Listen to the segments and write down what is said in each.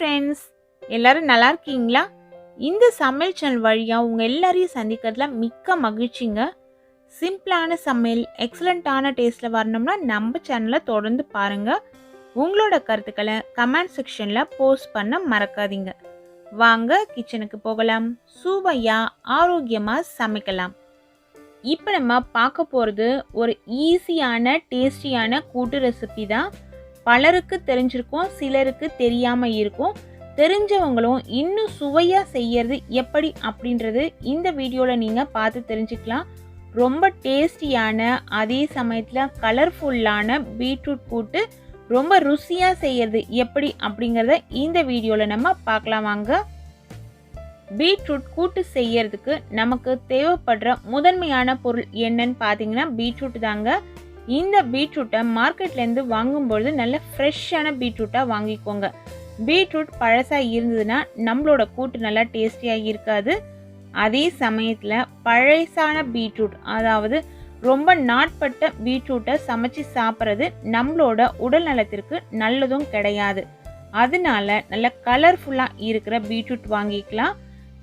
Friends எல்லாரும் நல்லா இருக்கீங்களா? இந்த சமையல் சேனல் வழியாக உங்கள் எல்லாரையும் சந்திக்கிறதுல மிக்க மகிழ்ச்சிங்க. சிம்பிளான சமையல் எக்ஸலண்ட்டான டேஸ்ட்டில் வரணும்னா நம்ம சேனலை தொடர்ந்து பாருங்கள் உங்களோட கருத்துக்களை கமெண்ட் செக்ஷனில் போஸ்ட் பண்ண மறக்காதீங்க. வாங்க கிச்சனுக்கு போகலாம். சுவையாக ஆரோக்கியமாக சமைக்கலாம். இப்போ நம்ம பார்க்க போகிறது ஒரு ஈஸியான டேஸ்டியான கூட்டு ரெசிபி தான். பலருக்கு தெரிஞ்சிருக்கும் சிலருக்கு தெரியாமல் இருக்கும். தெரிஞ்சவங்களும் இன்னும் சுவையாக செய்யறது எப்படி அப்படின்றது இந்த வீடியோவில் நீங்கள் பார்த்து தெரிஞ்சுக்கலாம். ரொம்ப டேஸ்டியான அதே சமயத்தில் கலர்ஃபுல்லான பீட்ரூட் கூட்டு ரொம்ப ருசியாக செய்யறது எப்படி அப்படிங்கிறத இந்த வீடியோவில் நம்ம பார்க்கலாம் வாங்க. பீட்ரூட் கூட்டு செய்யறதுக்கு நமக்கு தேவைப்படுற முதன்மையான பொருள் என்னன்னு பார்த்தீங்கன்னா பீட்ரூட் தாங்க. இந்த பீட்ரூட்டை மார்க்கெட்லேருந்து வாங்கும்பொழுது நல்ல ஃப்ரெஷ்ஷான பீட்ரூட்டாக வாங்கிக்கோங்க. பீட்ரூட் பழசாக இருந்ததுன்னா நம்மளோட கூட்டு நல்லா டேஸ்டியாக இருக்காது. அதே சமயத்தில் பழசான பீட்ரூட் அதாவது ரொம்ப நாட்பட்ட பீட்ரூட்டை சமைச்சு சாப்பிட்றது நம்மளோட உடல் நலத்திற்கு நல்லதும் கிடையாது. அதனால நல்ல கலர்ஃபுல்லாக இருக்கிற பீட்ரூட் வாங்கிக்கலாம்.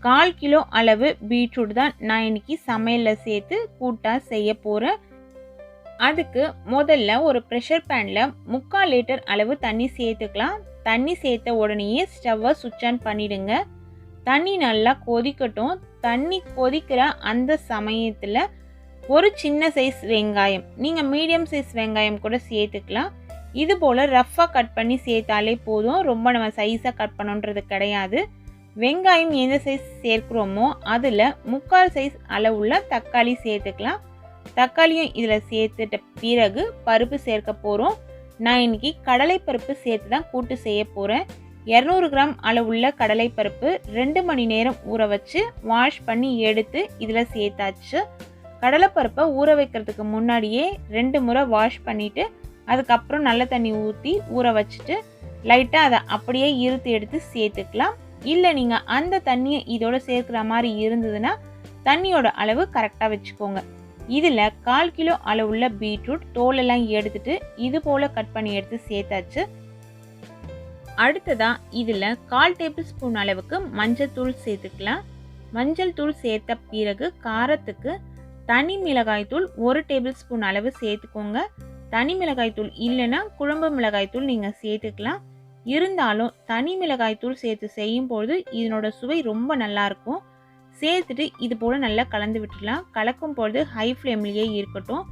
கால் கிலோ அளவு பீட்ரூட் தான் நான் இன்னைக்கு சமையலில் சேர்த்து கூட்டாக செய்ய போகிறேன் அதுக்கு முதல்ல ஒரு ப்ரெஷர் பேனில் முக்கால் லிட்டர் அளவு தண்ணி சேர்த்துக்கலாம். தண்ணி சேர்த்த உடனேயே ஸ்டவ்வை சுவிட்ச் ஆன் பண்ணிடுங்க. தண்ணி நல்லா கொதிக்கட்டும். தண்ணி கொதிக்கிற அந்த சமயத்தில் ஒரு சின்ன சைஸ் வெங்காயம் நீங்கள் மீடியம் சைஸ் வெங்காயம் கூட சேர்த்துக்கலாம். இது போல் ரஃப்பாக கட் பண்ணி சேர்த்தாலே போதும். ரொம்ப நம்ம சைஸாக கட் பண்ணுன்றது கிடையாது. வெங்காயம் எந்த சைஸ் சேர்க்குறோமோ அதில் முக்கால் சைஸ் அளவுள்ள தக்காளி சேர்த்துக்கலாம். தக்காளியும் இதில் சேர்த்துட்ட பிறகு பருப்பு சேர்க்க போகிறோம் நான் இன்னைக்கு கடலைப்பருப்பு சேர்த்து தான் கூட்டு செய்ய போகிறேன் இரநூறு கிராம் அளவுள்ள கடலைப்பருப்பு ரெண்டு மணி நேரம் ஊற வச்சு வாஷ் பண்ணி எடுத்து இதில் சேர்த்தாச்சு. கடலைப்பருப்பை ஊற வைக்கிறதுக்கு முன்னாடியே ரெண்டு முறை வாஷ் பண்ணிவிட்டு அதுக்கப்புறம் நல்ல தண்ணி ஊற்றி ஊற வச்சுட்டு லைட்டாக அதை அப்படியே இருத்து எடுத்து சேர்த்துக்கலாம். இல்லை நீங்கள் அந்த தண்ணியை இதோட சேர்க்குற மாதிரி இருந்ததுன்னா தண்ணியோட அளவு கரெக்டாக வச்சுக்கோங்க. இதில் கால் கிலோ அளவுள்ள பீட்ரூட் தோலெல்லாம் எடுத்துட்டு இது போல் கட் பண்ணி எடுத்து சேர்த்தாச்சு. அடுத்ததாக இதில் கால் டேபிள் ஸ்பூன் அளவுக்கு மஞ்சள் தூள் சேர்த்துக்கலாம். மஞ்சள் தூள் சேர்த்த பிறகு காரத்துக்கு தனி மிளகாய் தூள் ஒரு டேபிள் ஸ்பூன் அளவு சேர்த்துக்கோங்க. தனி மிளகாய் தூள் இல்லைன்னா குழம்பு மிளகாய் தூள் நீங்கள் சேர்த்துக்கலாம். இருந்தாலும் தனி மிளகாய் தூள் சேர்த்து செய்யும் பொழுது இதனோட சுவை ரொம்ப நல்லாயிருக்கும் சேர்த்துட்டு இது போல் நல்லா கலந்து விட்டுடலாம். கலக்கும் பொழுது ஹை ஃப்ளேம்லேயே இருக்கட்டும்.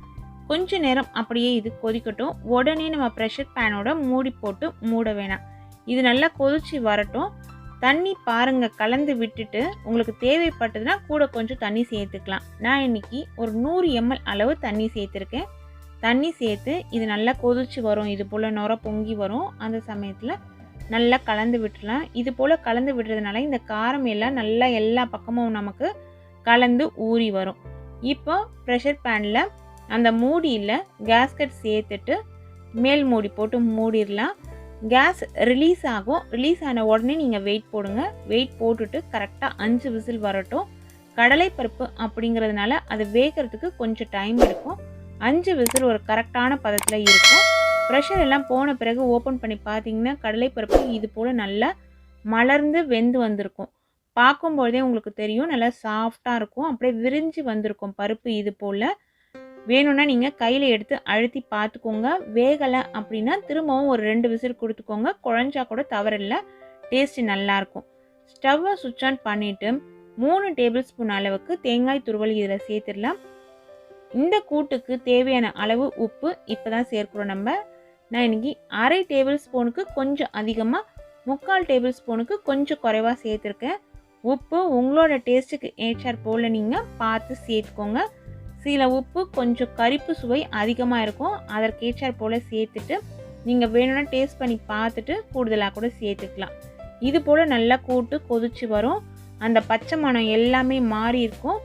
கொஞ்ச நேரம் அப்படியே இது கொதிக்கட்டும். உடனே நம்ம ப்ரெஷர் பேனோட மூடி போட்டு மூட வேணாம். இது நல்லா கொதிச்சு வரட்டும். தண்ணி பாருங்கள் கலந்து விட்டுட்டு உங்களுக்கு தேவைப்பட்டதுன்னா கூட கொஞ்சம் தண்ணி சேர்த்துக்கலாம். நான் இன்னைக்கு ஒரு நூறு எம்எல் அளவு தண்ணி சேர்த்துருக்கேன். தண்ணி சேர்த்து இது நல்லா கொதிச்சு வரும். இது போல் நுர பொங்கி வரும். அந்த சமயத்தில் நல்லா கலந்து விட்டுலாம் இது போல் கலந்து விடுறதுனால இந்த காரம் எல்லாம் நல்லா எல்லா பக்கமும் நமக்கு கலந்து ஊறி வரும். இப்போ ப்ரெஷர் பேனில் அந்த மூடியில் கேஸ்கட் சேர்த்துட்டு மேல் மூடி போட்டு மூடிடலாம். கேஸ் ரிலீஸ் ஆகும். ரிலீஸ் ஆன உடனே நீங்கள் வெயிட் போடுங்க. வெயிட் போட்டுட்டு கரெக்டாக அஞ்சு விசில் வரட்டும். கடலைப்பருப்பு அப்படிங்கிறதுனால அது வேகிறதுக்கு கொஞ்சம் டைம் எடுக்கும். அஞ்சு விசில் ஒரு கரெக்டான பதத்தில் இருக்கும். ப்ரெஷர் எல்லாம் போன பிறகு ஓப்பன் பண்ணி பார்த்தீங்கன்னா கடலைப்பருப்பு இது போல் நல்லா மலர்ந்து வெந்து வந்திருக்கும். பார்க்கும்பொழுதே உங்களுக்கு தெரியும் நல்லா சாஃப்டாக இருக்கும். அப்படியே விரிஞ்சு வந்திருக்கும் பருப்பு இது போல். வேணும்னா நீங்கள் கையில் எடுத்து அழுத்தி பார்த்துக்கோங்க. வேகலை அப்படின்னா திரும்பவும் ஒரு ரெண்டு விசில் கொடுத்துக்கோங்க. குழஞ்சா கூட தவறில்லை. டேஸ்ட்டு நல்லாயிருக்கும் ஸ்டவ்வை சுவிட்ச் ஆன் பண்ணிவிட்டு மூணு டேபிள் ஸ்பூன் அளவுக்கு தேங்காய் துருவல் இதில் சேர்த்துடலாம். இந்த கூட்டுக்கு தேவையான அளவு உப்பு இப்போ தான் சேர்க்குறோம் நம்ம. நான் இன்றைக்கி அரை டேபிள் ஸ்பூனுக்கு கொஞ்சம் அதிகமாக முக்கால் டேபிள் ஸ்பூனுக்கு கொஞ்சம் குறைவாக சேர்த்துருக்கேன். உப்பு உங்களோட டேஸ்ட்டுக்கு ஏற்றார் போல் நீங்கள் பார்த்து சேர்த்துக்கோங்க. சில உப்பு கொஞ்சம் கரிப்பு சுவை அதிகமாக இருக்கும். அதற்கேற்றார் போல் சேர்த்துட்டு நீங்கள் வேணும்னா டேஸ்ட் பண்ணி பார்த்துட்டு கூடுதலாக கூட சேர்த்துக்கலாம். இது போல் நல்லா கூட்டு கொதிச்சு வரும். அந்த பச்சை மணம் எல்லாமே மாறி இருக்கும்.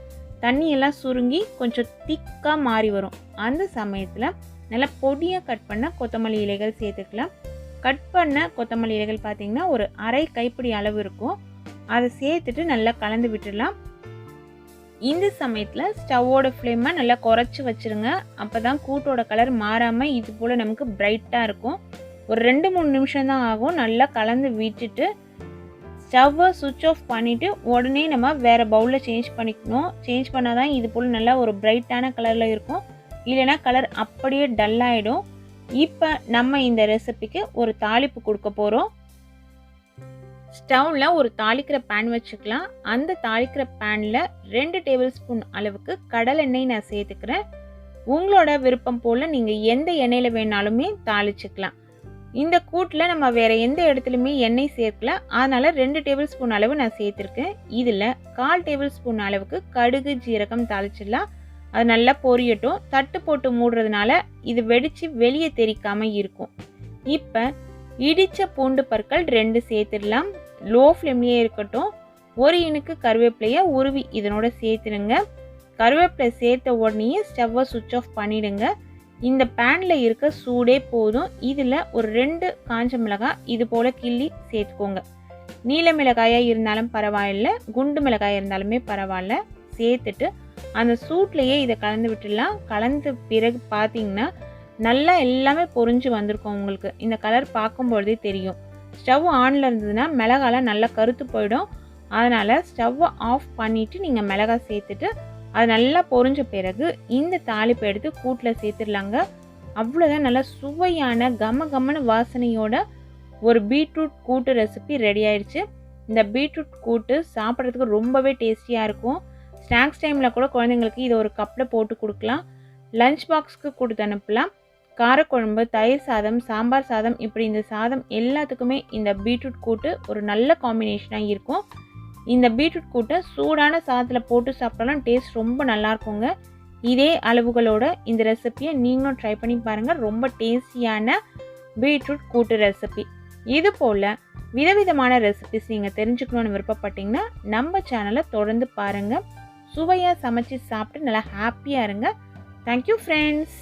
தண்ணியெல்லாம் சுருங்கி கொஞ்சம் திக்காக மாறி வரும். அந்த சமயத்தில் நல்லா பொடியாக கட் பண்ண கொத்தமல்லி இலைகள் சேர்த்துக்கலாம். கட் பண்ண கொத்தமல்லி இலைகள் பார்த்திங்கன்னா ஒரு அரை கைப்பிடி அளவு இருக்கும். அதை சேர்த்துட்டு நல்லா கலந்து விட்டுடலாம். இந்த சமயத்தில் ஸ்டவ்வோட ஃப்ளேமை நல்லா குறைச்சி வச்சுருங்க. அப்போ தான் கூட்டோட கலர் மாறாமல் இது போல் நமக்கு பிரைட்டாக இருக்கும். ஒரு ரெண்டு மூணு நிமிஷம் தான் ஆகும். நல்லா கலந்து விட்டுட்டு ஸ்டவ்வை சுவிட்ச் ஆஃப் பண்ணிவிட்டு உடனே நம்ம வேறு பவுலில் சேஞ்ச் பண்ணிக்கணும். சேஞ்ச் பண்ணால் தான் இது போல் நல்லா ஒரு பிரைட்டான கலரில் இருக்கும். இல்லைன்னா கலர் அப்படியே டல்லாகிடும் இப்போ நம்ம இந்த ரெசிபிக்கு ஒரு தாளிப்பு கொடுக்க போகிறோம் ஸ்டவ்வில் ஒரு தாளிக்கிற பேன் வச்சுக்கலாம். அந்த தாளிக்கிற பேனில் ரெண்டு டேபிள் ஸ்பூன் அளவுக்கு கடல் எண்ணெய் நான் சேர்த்துக்கிறேன். உங்களோட விருப்பம் போல் நீங்கள் எந்த எண்ணெயில் வேணாலுமே தாளிச்சுக்கலாம். இந்த கூட்டில் நம்ம வேறு எந்த இடத்துலையுமே எண்ணெய் சேர்க்கல. அதனால் ரெண்டு டேபிள் ஸ்பூன் அளவு நான் சேர்த்துருக்கேன். இதில் கால் டேபிள் ஸ்பூன் அளவுக்கு கடுகு ஜீரகம் தாளிச்சிடலாம். அது நல்லா பொரியட்டும். தட்டு போட்டு மூடுறதுனால இது வெடித்து வெளியே தெரிக்காமல் இருக்கும். இப்போ இடித்த பூண்டு பற்கள் ரெண்டு சேர்த்துடலாம். லோ ஃப்ளேம்லேயே இருக்கட்டும். ஒரு இனுக்கு கருவேப்பிலையை உருவி இதனோட சேர்த்துடுங்க. கருவேப்பிலை சேர்த்த உடனே ஸ்டவ்வை சுவிட்ச் ஆஃப் பண்ணிவிடுங்க இந்த பேனில் இருக்க சூடே போதும். இதில் ஒரு ரெண்டு காஞ்ச மிளகாய் இது போல் கிள்ளி சேர்த்துக்கோங்க. நீல மிளகாயாக இருந்தாலும் பரவாயில்ல. குண்டு மிளகாய் இருந்தாலுமே பரவாயில்ல. சேர்த்துட்டு அந்த சூட்லேயே இதை கலந்து விட்டுடலாம். கலந்த பிறகு பார்த்தீங்கன்னா நல்லா எல்லாமே பொறிஞ்சு வந்திருக்கும் உங்களுக்கு. இந்த கலர் பார்க்கும்பொழுதே தெரியும். ஸ்டவ் ஆனில் இருந்ததுன்னா மிளகாலாம் நல்லா கருத்து போயிடும். அதனால் ஸ்டவ்வை ஆஃப் பண்ணிவிட்டு நீங்கள் மிளகாய் சேர்த்துட்டு அது நல்லா பொரிஞ்ச பிறகு இந்த தாளிப்பை எடுத்து கூட்டில் சேர்த்துடலாங்க. அவ்வளோதான் நல்லா சுவையான கம கமன வாசனையோட ஒரு பீட்ரூட் கூட்டு ரெசிபி ரெடி ஆயிடுச்சு. இந்த பீட்ரூட் கூட்டு சாப்பிட்றதுக்கு ரொம்பவே டேஸ்டியாக இருக்கும். ஸ்நாக்ஸ் டைமில் கூட குழந்தைங்களுக்கு இதை ஒரு கப்பில் போட்டு கொடுக்கலாம். லஞ்ச் பாக்ஸ்க்கு கொடுத்து அனுப்பலாம். காரக்குழம்பு தயிர் சாதம் சாம்பார் சாதம் இப்படி இந்த சாதம் எல்லாத்துக்குமே இந்த பீட்ரூட் கூட்டு ஒரு நல்ல காம்பினேஷனாக இருக்கும். இந்த பீட்ரூட் கூட்டை சூடான சாதத்தில் போட்டு சாப்பிட்டாலும் டேஸ்ட் ரொம்ப நல்லாயிருக்குங்க இதே அளவுகளோட இந்த ரெசிப்பியை நீங்களும் ட்ரை பண்ணி பாருங்கள் ரொம்ப டேஸ்டியான பீட்ரூட் கூட்டு ரெசிபி இது போல் விதவிதமான ரெசிபிஸ் நீங்கள் தெரிஞ்சுக்கணுன்னு விருப்பப்பட்டீங்கன்னா நம்ம சேனலை தொடர்ந்து பாருங்கள் சுவையாக சமைச்சு சாப்பிட்டு நல்லா ஹாப்பியாக இருங்க. Thank you friends